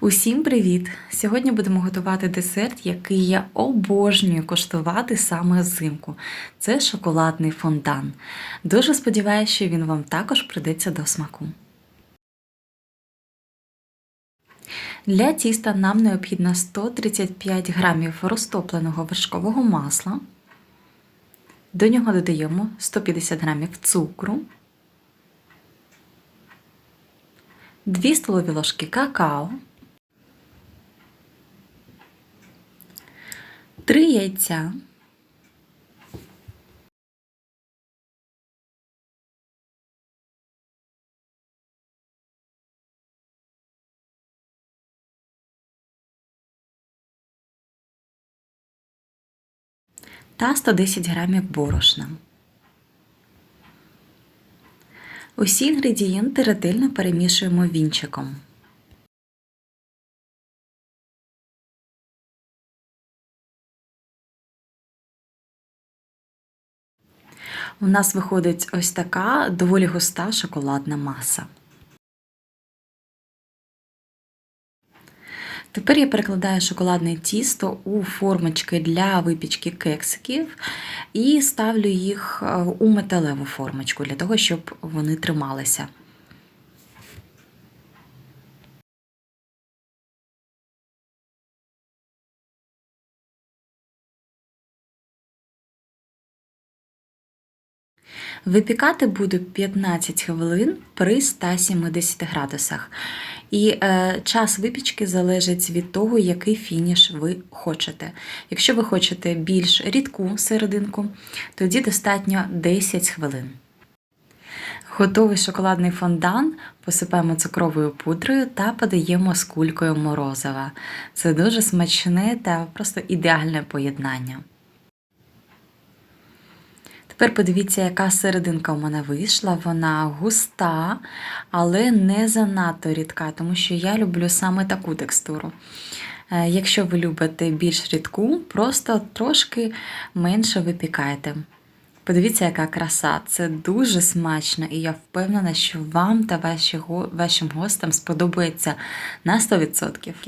Усім привіт! Сьогодні будемо готувати десерт, який я обожнюю коштувати саме взимку. Це шоколадний фондан. Дуже сподіваюся, що він вам також придеться до смаку. Для тіста нам необхідно 135 грамів розтопленого вершкового масла. До нього додаємо 150 грамів цукру, 2 столові ложки какао, 3 яйця, та 110 грамів борошна. Усі інгредієнти ретельно перемішуємо вінчиком. У нас виходить ось така доволі густа шоколадна маса. Тепер я перекладаю шоколадне тісто у формочки для випічки кексиків і ставлю їх е, у металеву формочку для того, щоб вони трималися. Випікати буду 15 хвилин при 170 градусах. І е, час випічки залежить від того, який фініш ви хочете. Якщо ви хочете більш рідку серединку, тоді достатньо 10 хвилин. Готовий шоколадний фондан посипаємо цукровою пудрою та подаємо з кулькою морозива. Це дуже смачне та просто ідеальне поєднання. Тепер подивіться, яка серединка у мене вийшла. Вона густа, але не занадто рідка, тому що я люблю саме таку текстуру. Е, якщо ви любите більш рідку, просто трошки менше випікайте. Подивіться, яка краса. Це дуже смачно, і я впевнена, що вам та вашим гостям сподобається на 100%.